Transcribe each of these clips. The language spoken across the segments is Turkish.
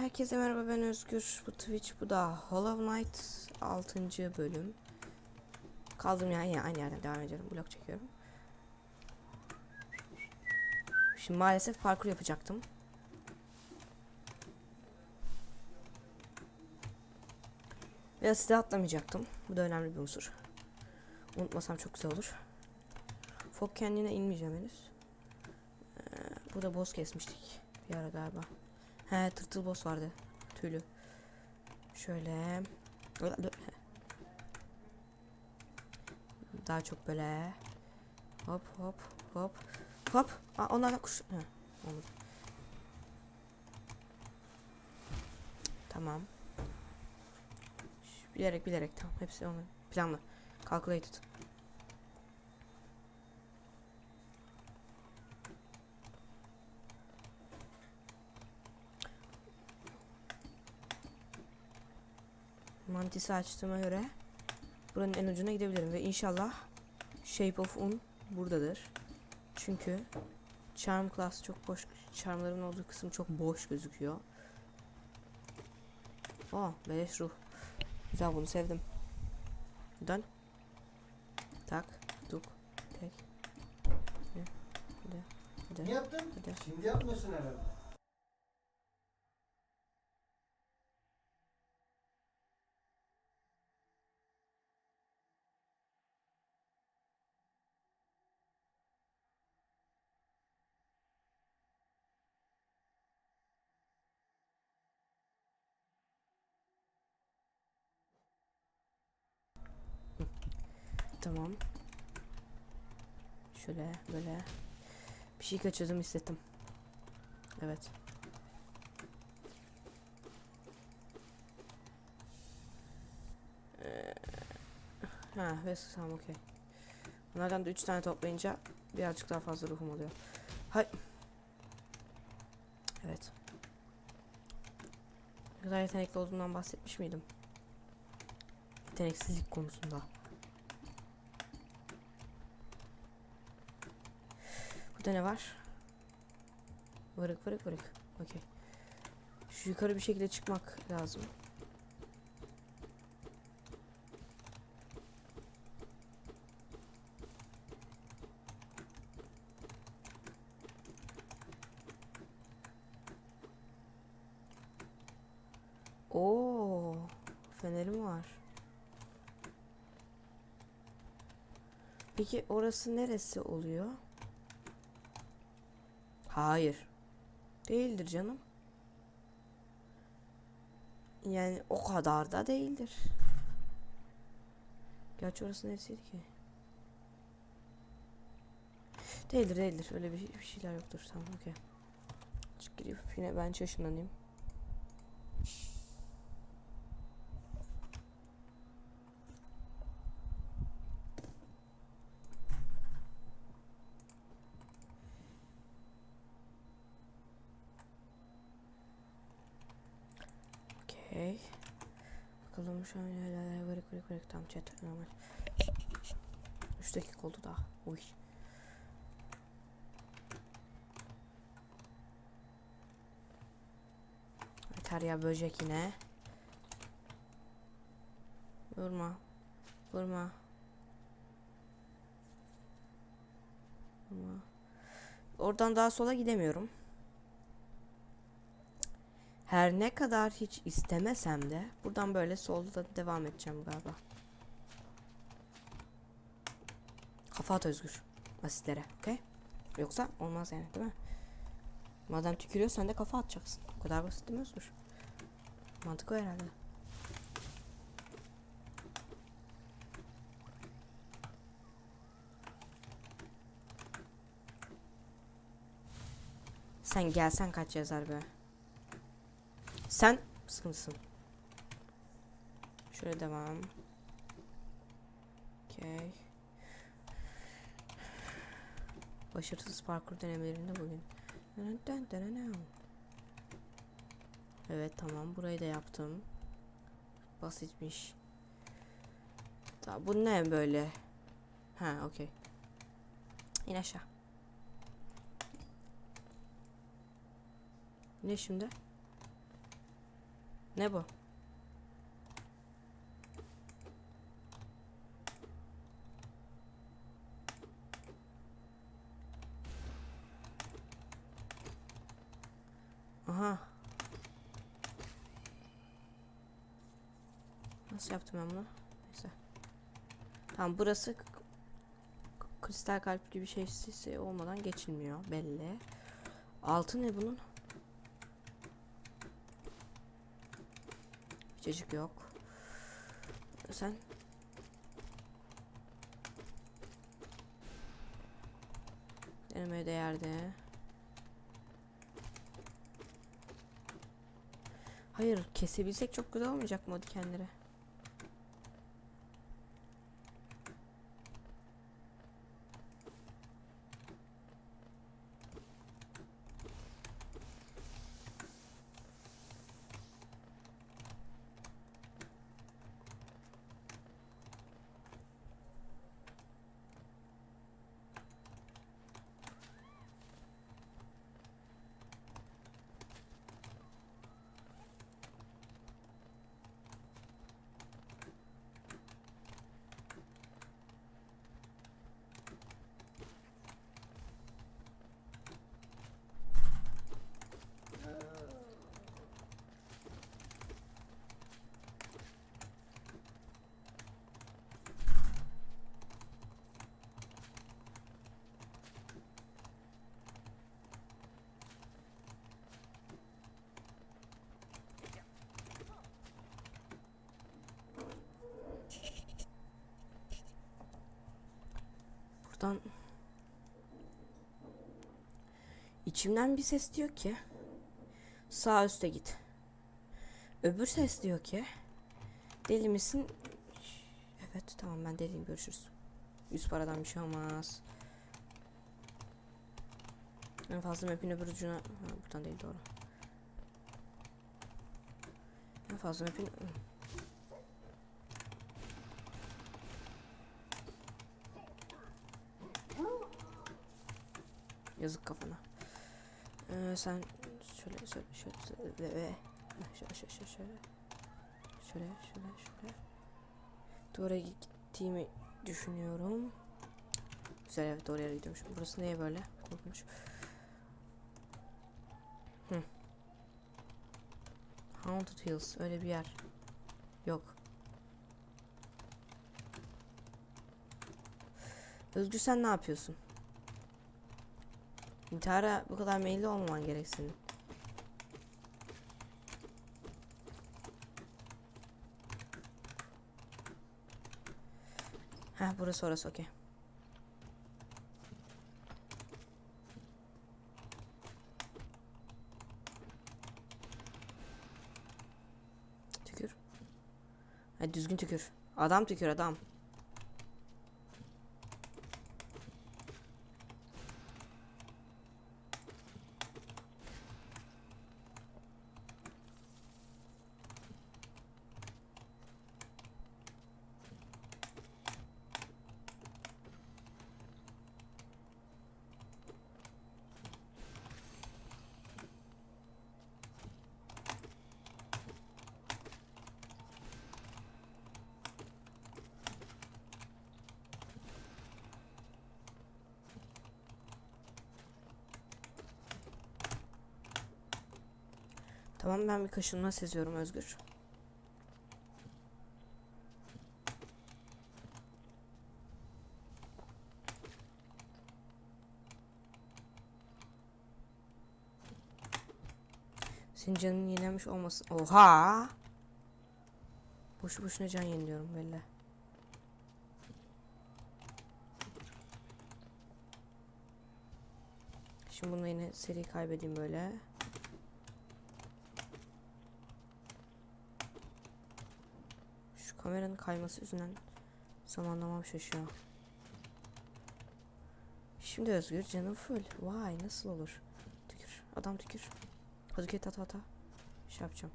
Herkese merhaba ben Özgür. Bu Twitch bu da Hollow Knight 6. bölüm. Kaldım yani yine aynı yerden devam ediyorum. Blok çekiyorum. Şimdi maalesef parkur yapacaktım. Ve size atlamayacaktım. Bu da önemli bir unsur. Unutmasam çok güzel olur. Fok kendine inmeyeceğim henüz. Ee, burada boss kesmiştik bir ara galiba. He tırtıl boss vardı. Tüylü. Şöyle. Daha çok böyle. Hop hop hop. Hop. Aa, onlar da kuş. He, olur. Tamam. Bilerek bilerek tamam. Hepsi onu planlı. Calculated. Mantisi açtığıma göre buranın en ucuna gidebilirim ve inşallah Shape of Un buradadır. Çünkü Charm class çok boş, charmların olduğu kısım çok boş gözüküyor. Aa, beleş ruh. Güzel bunu sevdim. Dön. Tak, tuk, tek. Hadi, hadi. Ne yaptın? Hadi. Şimdi yapmıyorsun herhalde. Tamam. Şöyle böyle bir şey kaçırdım hissettim. Evet. Ee, ha ve tamam okey. Bunlardan da 3 tane toplayınca birazcık daha fazla ruhum oluyor. Hay. Evet. Ne kadar yetenekli olduğumdan bahsetmiş miydim? Yeteneksizlik konusunda. Burada ne var? Vırık vırık vırık. Okey. Şu yukarı bir şekilde çıkmak lazım. Oo, fenerim var. Peki orası neresi oluyor? Hayır. Değildir canım. Yani o kadar da değildir. Gerçi orası neresiydi ki? Değildir değildir. Öyle bir, bir şeyler yoktur. Tamam okey. Çık girip yine ben ışınlanayım. Okey. An vırık vırık vırık tam chat normal. 3 dakika oldu daha. Uy. Yeter ya böcek yine. Vurma. Vurma. Vurma. Oradan daha sola gidemiyorum. Her ne kadar hiç istemesem de buradan böyle solda devam edeceğim galiba. Kafa özgür. Asitlere. Okey? Yoksa olmaz yani değil mi? Madem tükürüyor sen de kafa atacaksın. O kadar basit değil mi özgür? Mantık o herhalde. Sen gelsen kaç yazar be. Sen sıkıntısın. Şöyle devam. Okey. Başarısız parkur denemelerinde bugün. Evet tamam burayı da yaptım. Basitmiş. Tamam bu ne böyle? Ha okey. İn aşağı. Ne şimdi? Ne bu? Aha. Nasıl yaptım ben bunu? Neyse. Tamam burası kristal kalp gibi şeysi olmadan geçilmiyor belli. Altı ne bunun? Çocuk yok. Sen denemeye değerdi. Hayır, kesebilsek çok güzel olmayacak mı o dikenleri? Buradan içimden bir ses diyor ki sağ üste git. Öbür ses diyor ki deli misin? Evet tamam ben deliyim görüşürüz. Yüz paradan bir şey olmaz. En fazla map'in öbür ucuna... Ha, buradan değil doğru. En fazla map'in... Yazık kafana. Ee, sen şöyle şöyle şöyle şöyle şöyle şöyle şöyle şöyle şöyle şöyle doğru gittiğimi düşünüyorum. Güzel evet doğru yere gidiyormuşum. Burası neye böyle? Korkmuş. Hı. Haunted Hills öyle bir yer. Yok. Özgür sen ne yapıyorsun? İntihara bu kadar meyilli olmaman gerek senin. Heh burası orası okey. Tükür. Ha, düzgün tükür. Adam tükür adam. Tamam ben bir kaşınma seziyorum Özgür. Senin canın yenilenmiş olmasın. Oha! Boşu boşuna can yeniliyorum belli. Şimdi bununla yine seri kaybedeyim böyle. Şu kameranın kayması yüzünden zamanlamam şaşıyor. Şimdi Özgür canım full. Vay nasıl olur? Tükür. Adam tükür. Hadi git ata ata. Şey yapacağım.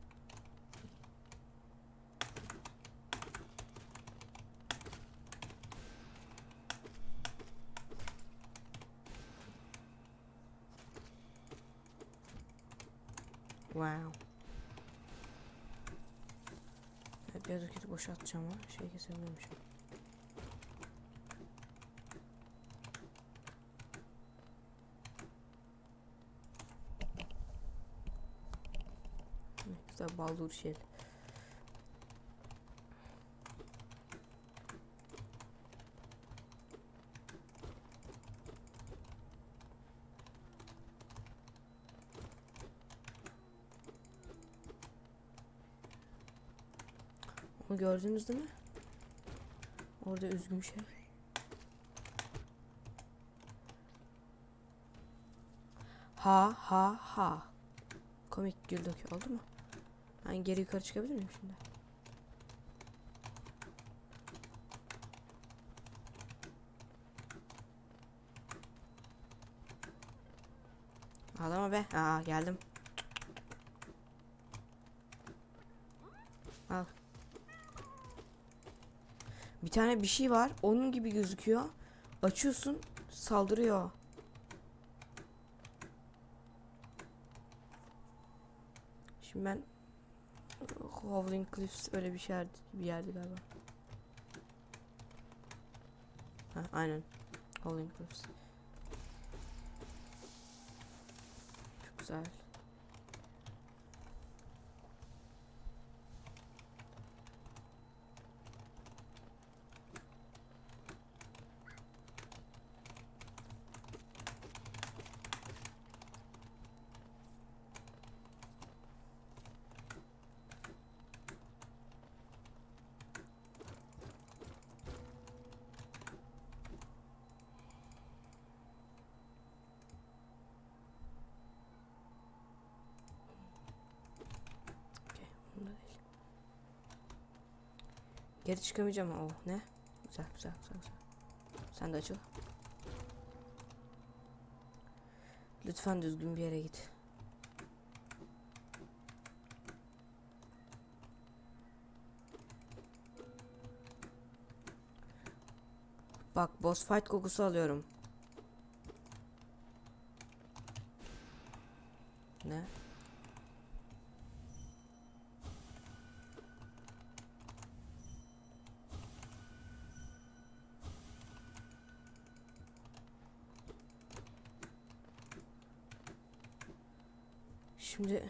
Wow. Roketi boşaltacağım ama şey kesebiliyormuşum. Ne Güzel baldur şey. Gördünüz değil mi? Orada üzgün şey. Ha ha ha. Komik güldük oldu mu? Ben geri yukarı çıkabilir miyim şimdi? Ağlama be. Aa geldim. Al. Bir tane bir şey var. Onun gibi gözüküyor. Açıyorsun saldırıyor. Şimdi ben Howling Cliffs öyle bir şey bir yerdi galiba. Ha, aynen. Howling Cliffs. Çok güzel. Okey, bunda değil. Geri çıkamayacağım. Oh ne? Güzel güzel güzel güzel. Sen de açıl. Lütfen düzgün bir yere git. Bak boss fight kokusu alıyorum. Ne? Şimdi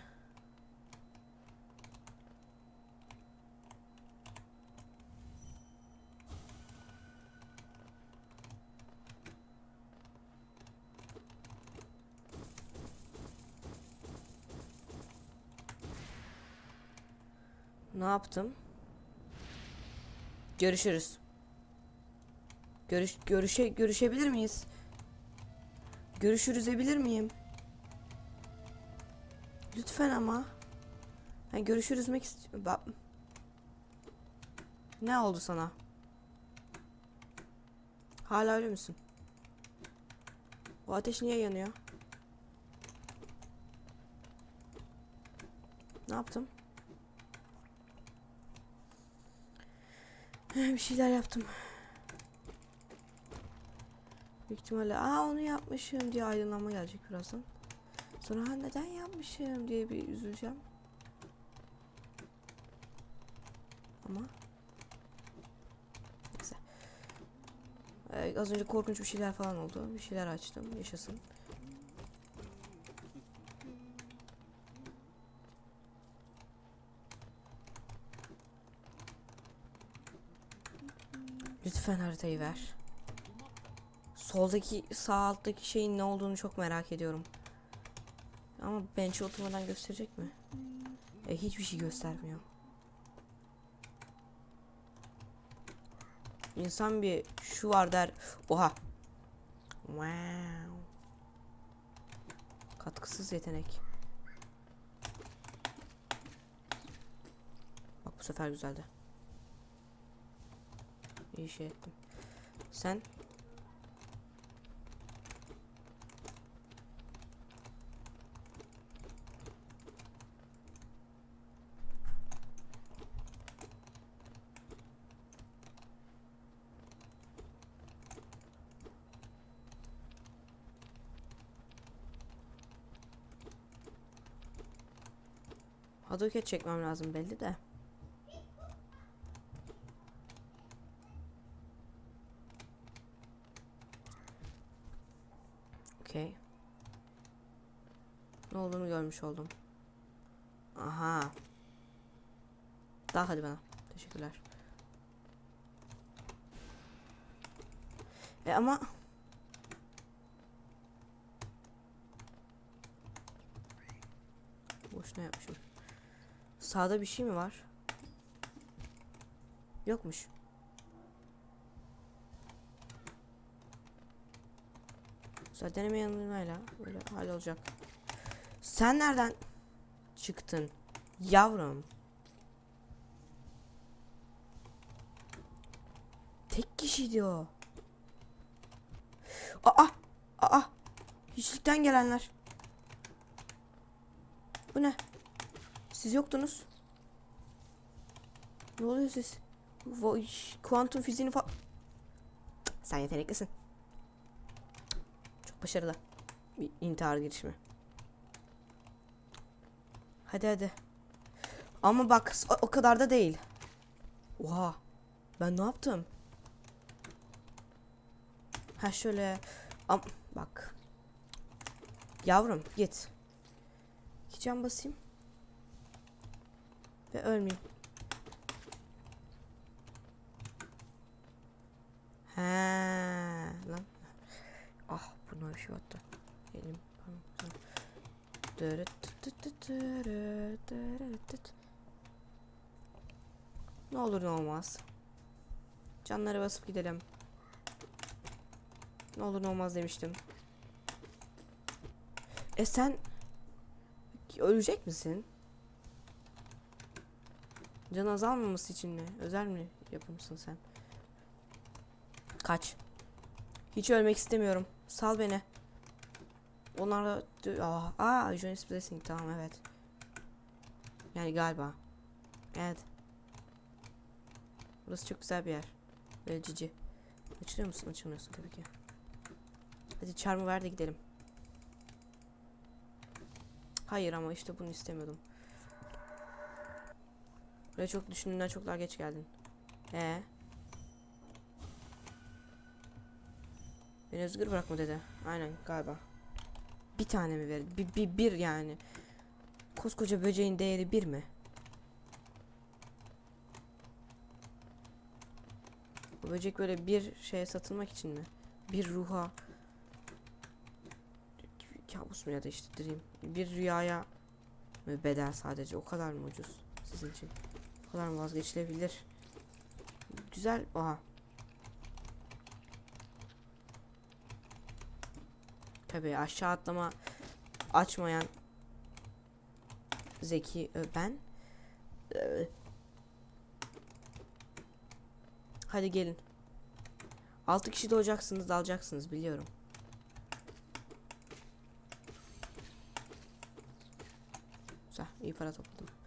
ne yaptım? Görüşürüz. Görüş görüşe görüşebilir miyiz? Görüşürüzebilir miyim? Lütfen ama. Ben görüşürüzmek istiyorum. Bak. Ne oldu sana? Hala öyle misin? O ateş niye yanıyor? Ne yaptım? Bir şeyler yaptım. Büyük ihtimalle aa onu yapmışım diye aydınlanma gelecek birazdan. Sonra neden yapmışım diye bir üzüleceğim. Ama neyse. Ee, az önce korkunç bir şeyler falan oldu. Bir şeyler açtım. Yaşasın. Lütfen haritayı ver. Soldaki sağ alttaki şeyin ne olduğunu çok merak ediyorum. Ama bench'e oturmadan gösterecek mi? E, hiçbir şey göstermiyor. İnsan bir şu var der. Oha. Wow. Katkısız yetenek. Bak bu sefer güzeldi. İyi şey ettim. Sen olduğu çekmem lazım belli de. Okey. Ne olduğunu görmüş oldum. Aha. Daha hadi bana. Teşekkürler. E ama boşuna yapmışım. Sağda bir şey mi var? Yokmuş. Güzel deneme yanılmayla böyle hallolacak. Sen nereden çıktın? Yavrum. Tek kişiydi o. Aa! Aa! Hiçlikten gelenler. Bu ne? Siz yoktunuz. Ne oluyor siz? Vay, kuantum fiziğini falan... Sen yeteneklisin. Çok başarılı. Bir intihar girişimi. Hadi hadi. Ama bak o, o kadar da değil. Oha. Ben ne yaptım? Ha şöyle. Am bak. Yavrum git. İki basayım. Ve ölmeyeyim. He lan. Ah buna bir şey attı. Elim. Ne olur ne olmaz. Canları basıp gidelim. Ne olur ne olmaz demiştim. E sen ölecek misin? Can azalmaması için mi? Özel mi yapımsın sen? Kaç. Hiç ölmek istemiyorum. Sal beni. Onlarla... Aa, aa Jonas Blessing tamam evet. Yani galiba. Evet. Burası çok güzel bir yer. Böyle cici. Açılıyor musun? Açılmıyorsun tabii ki. Hadi çarmı ver de gidelim. Hayır ama işte bunu istemiyordum. Buraya çok düşündüğünden çok daha geç geldin. Ee? Beni özgür bırakma dedi. Aynen galiba. Bir tane mi verdi? Bir, bir, bir yani. Koskoca böceğin değeri bir mi? Bu böcek böyle bir şeye satılmak için mi? Bir ruha kabus mu ya da işte dream. Bir rüyaya mı bedel sadece o kadar mı ucuz sizin için? Kadar vazgeçilebilir? Güzel. Aha. Tabii aşağı atlama açmayan Zeki ö, ben. Ee, Hadi gelin. 6 kişi doğacaksınız, dalacaksınız biliyorum. Güzel, iyi para topladım.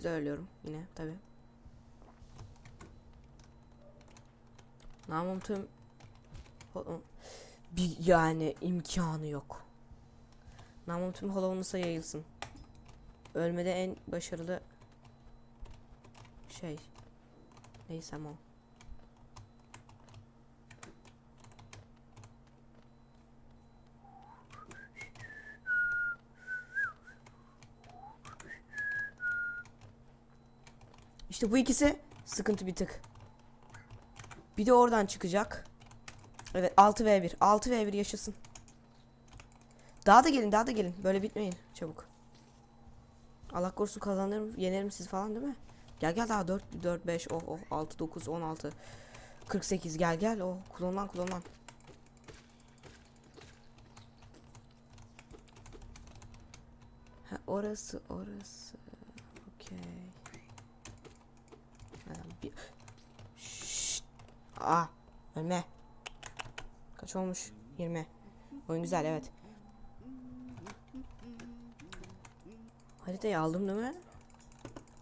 Güzel ölüyorum yine tabi. Namım tüm bir yani imkanı yok. Namım tüm Hollow'unuza yayılsın. Ölmede en başarılı şey. Neyse o. İşte bu ikisi sıkıntı bir tık. Bir de oradan çıkacak. Evet 6v1. 6v1 yaşasın. Daha da gelin daha da gelin. Böyle bitmeyin çabuk. Allah korusun kazanırım yenerim siz falan değil mi? Gel gel daha 4 4 5 oh oh 6 9 16 48 gel gel oh kullanılan kullanılan. Ha orası orası. Okey. Şşt. Aa, ölme. Kaç olmuş? 20. Oyun güzel evet. Haritayı aldım değil mi?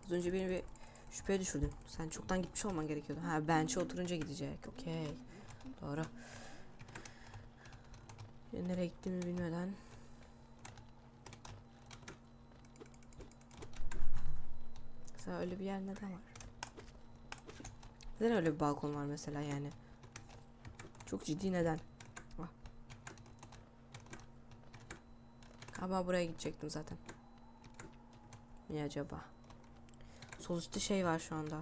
Az önce beni bir şüpheye düşürdün. Sen çoktan gitmiş olman gerekiyordu. Ha bench'e oturunca gidecek. Okey. Doğru. Nereye gittiğimi bilmeden. Mesela öyle bir yer neden var? Neden öyle bir balkon var mesela yani? Çok ciddi neden? Ah. Ama buraya gidecektim zaten. Niye acaba? Sol üstte şey var şu anda.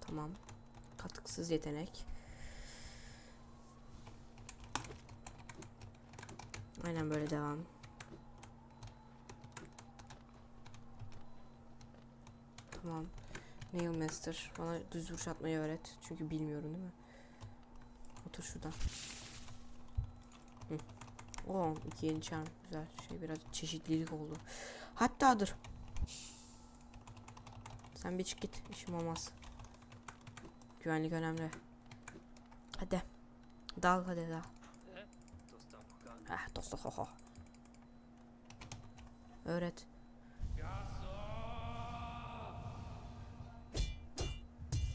Tamam. Katıksız yetenek. Aynen böyle devam. Tamam. Nail Master. Bana düz vuruş atmayı öğret. Çünkü bilmiyorum değil mi? Otur şuradan. Hı. Oo, iki yeni charm. Güzel. Şey biraz çeşitlilik oldu. Hatta dur. Sen bir çık git. İşim olmaz. Güvenlik önemli. Hadi. Dal hadi dal. Dostum, kan- Ah. Öğret.